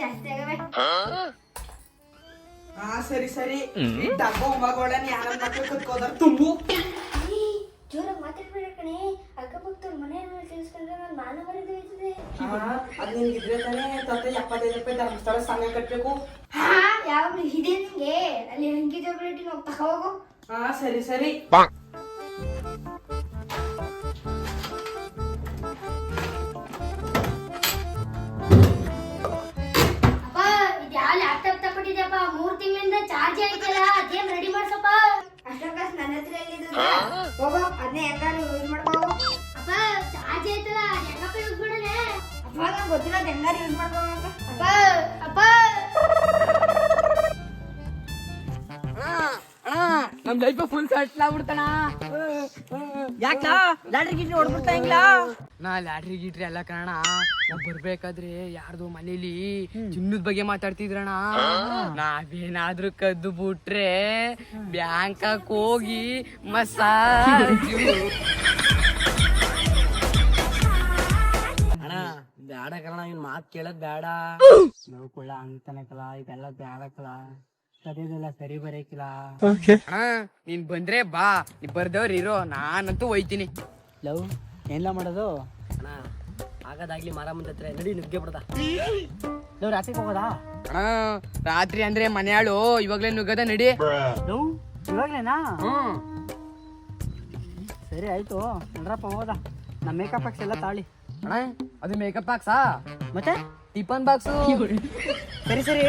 ಜಾಸ್ತಿ ಆಗವೆ. ಹಾ? ಸರಿ ಸರಿ. ಈ ಡಬ್ಬ ಒಂಬಾಗೋಳನ್ ಯಾರ ಮಕ್ಕಳು ಕುತ್ಕೋದಾರ ತುಂಬು. ಜೋರಾಗಿ ಮಾತಾಡ್ಬೇಡ ಕಣೆ. ಅಕ್ಕಪಕ್ಕದವ್ರ ಮನೆ ಕೇಳಿಸ್ಕೊಂಡ್ರೆ ನಾನು ಮಾನ ಮರ್ಯಾದೆ ಹೋಯ್ತದೆ ಹಾ ಅದ್ ನಿನ್ಗಿದ್ರೆ ತಾನೇ ತತ್ತೆ ಎಪ್ಪತ್ತೈದು ರೂಪಾಯಿ ಧರ್ಮಸ್ಥಳ ಸಂಘ ಕಟ್ಬೇಕು. ಹಾ ಯಾವ ಇದೆ ನಿಂಗೆ. ಅಲ್ಲಿ ಹಂಗಿ ರೇಟಿ ಹೋಗಿ ಹೋಗು. ಹಾ ಸರಿ ಸರಿ. ತಗೊಂಡಿದ್ಯಪ್ಪ ತಿಂಗಳಿಂದ ಚಾರ್ಜ್ ಆಯ್ತಲ್ಲ ಅದೇನ್ ರೆಡಿ ಮಾಡ್ಸಪ್ಪ. ಅಷ್ಟೊಂದು ಕಾಸು ನನ್ನ ಹತ್ರ ಎಲ್ಲಿದ್ದು ಹೋಗೋ ಅದನ್ನೇ ಹೆಂಗಾರು ಯೂಸ್ ಮಾಡ್ಕೋ. ಅಪ್ಪ ಚಾರ್ಜ್ ಆಯ್ತಲ್ಲ ಹೆಂಗಪ್ಪ ಯೂಸ್ ಮಾಡೋಣ ಅಪ್ಪ ನಂಗೆ ಗೊತ್ತಿಲ್ಲ ಅದ್ ಹೆಂಗಾರು ಯೂಸ್ ಮಾಡ್ಕೋ ಅಪ್ಪ ಅಪ್ಪ ನಮ್ ಲೈಫ್ ಫುಲ್ ಸೆಟ್ಲ್ ಆಗ್ಬಿಡ್ತಾನ ಯಾಕ ಲಾಟ್ರಿ ಗಿಟ್ರಿ ಹೊಡ್ಬಿಡ್ತಾ ಹಿಂಗ್ಲ? ನಾ ಲಾಟ್ರಿ ಗೀಟ್ರಿ ಎಲ್ಲ ಕಣ ನಾ ಬರ್ಬೇಕಾದ್ರೆ ಯಾರ್ದು ಮನೇಲಿ ಚಿನ್ನದ ಬಗ್ಗೆ ಮಾತಾಡ್ತಿದ್ರಣ ನಾವೇನಾದ್ರೂ ಕದ್ದು ಬಿಟ್ರೆ ಬ್ಯಾಂಕ್ ಹೋಗಿ ಮಸಾಜ್ ಅಣ್ಣ ಬ್ಯಾಡ ಕಣ ಇನ್ ಮಾತ್ ಕೇಳದ್ ಬ್ಯಾಡ. ನೋಡ್ಕೊಳ್ಳ ಕುಳ್ಳ ಅಂತಾನಕಲ್ಲ ಇದೆಲ್ಲ ಬ್ಯಾಡಕಲ್ಲ ಸರಿಯದೆಲ್ಲ ಸರಿ ಬರೇಕಿಲ್ಲ. ಅಣ್ಣ ನೀನ್ ಬಂದ್ರೆ ಬಾ. ನೀ ಬರ್ದವ್ರ ಇರೋ ನಾನಂತೂ ಒಯ್ತೀನಿ. ಲವ್ ಏನ್ಲ ಮಾಡೋದು? ಅಣ್ಣ ಆಗದಾಗ್ಲಿ ಮರ ಮುಂದೆ ಹತ್ರ ನಡಿ ನುಗ್ಗೆ ಬಿಡದ. ಲವ್ ರಾತ್ರಿ ಹೋಗೋದಾ? ಅಣ್ಣ ರಾತ್ರಿ ಅಂದ್ರೆ ಮನೆಯಾಳು ಇವಾಗ್ಲೇ ನುಗ್ಗದ ನಡಿ. ಲವ್ ಇವಾಗ್ಲೇನಾ? ಹ್ಮ್ ಸರಿ ಆಯ್ತು. ನಡ್ರಪ್ಪ ಹೋಗೋದ? ನಮ್ಮ ಮೇಕಪ್ ಬಾಕ್ಸ್ ಎಲ್ಲ ತಾಳಿ. ಅಣ್ಣ ಅದು ಮೇಕಪ್ ಬಾಕ್ಸಾ ಮತ್ತೆ? ಟಿಫನ್ ಬಾಕ್ಸು ಸರಿ ಸರಿ.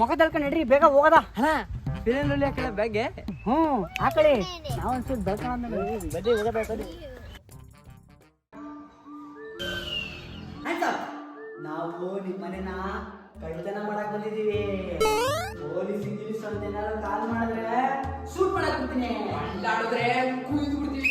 ಮುಖ ತಳ್ಕೊಂಡು ನಡ್ರಿ ಬೇಗ ಹೋಗೋದ? ಅಣ್ಣ ಫಿಲಿನಲ್ಲಿ ಹಾಕಿಲ್ಲ ಬ್ಯಾಗ್ಗೆ ಹ್ಞೂ ಹಾಕಳಿ ನಾವು ಒಂದ್ಸಲ ಬೆಳ್ಕೊಂಡು ಬಡ್ಡಿ ಹೋಗಬೇಕು ಆಯ್ತಾ? ನಾವು ನಿಮ್ಮ ಮನೆನ ಕಳ್ಳತನ ಮಾಡಕ್ ಬಂದಿದೀವಿ ಪೊಲೀಸ್ ಗಿಲೀಸ್ ಅಂತ ಏನಾದ್ರು ಕಾಲ್ ಮಾಡಿದ್ರೆ ಶೂಟ್ ಮಾಡಕ್ ಬಿಡ್ತೀನಿ. ಆಡಿದ್ರೆ ಕುಯ್ದು ಬಿಡ್ತೀವಿ.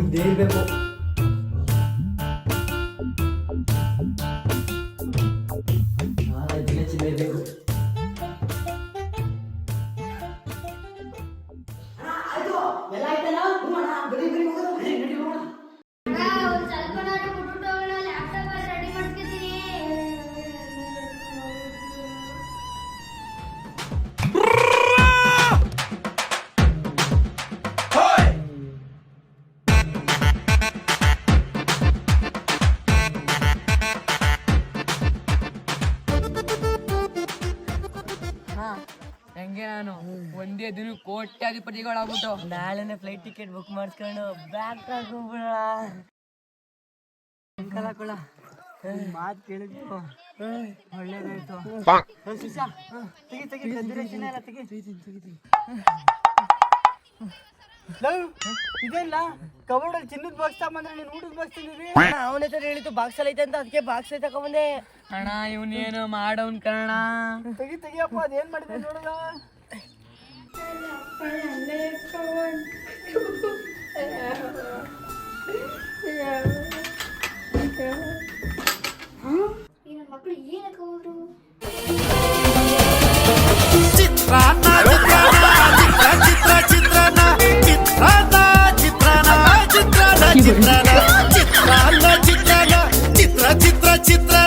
ಇದೇ ಇರಬೇಕು ನಾಲ್ಕು ದಿನ ಹೆಂಗೆ ನಾನು ಒಂದೇ ದಿನ ಕೋಟ್ಯಾಧಿಪತಿಗಳಾಗ್ಬಿಟ್ಟು. ನಾಳೆನೆ ಫ್ಲೈಟ್ ಟಿಕೆಟ್ ಬುಕ್ ಮಾಡ್ಕೊಂಡು ಬ್ಯಾಗ್ ತಗೊಂಡ್ಬಿಡೋಣ ಅಂಕಲ ಕುಳ ಮಾತು ಕೇಳಿದ್ರು ಒಳ್ಳೇದಾಯ್ತು. ಶಿಷ್ಯ ತೆಗಿ ತೆಗಿ ತೆಗಿ ತೆಗಿ ಎಲ್ಲ ಲವ್ ಇದೆಲ್ಲ ಕಬೋರ್ಡಲ್ಲಿ ಚಿನ್ನದ ಬಾಕ್ಸ್ ತಗೊಂಡ್ರೆ ನೀನು ಊಟದ ಬಾಕ್ಸ್ ಅವನ ಹತ್ರ ಹೇಳಿತ್ತು ಬಾಕ್ಸ್ ಐತೆ ಅಂತ ಅದಕ್ಕೆ ಬಾಕ್ಸ್ ಐತೆ ಅಣ್ಣ ಇವನೇನು ಮಾಡೋನ್ ಕಣ ತೆಗಿ ತೆಗಿಯಪ್ಪ ಅದೇನ್ ಮಾಡಿದೆ ನೋಡದ? ಮಕ್ಕಳು ಹೋದ್ರು? చిత్రాల చిత్రాల చిత్రాల చిత్ర చిత్ర చిత్ర.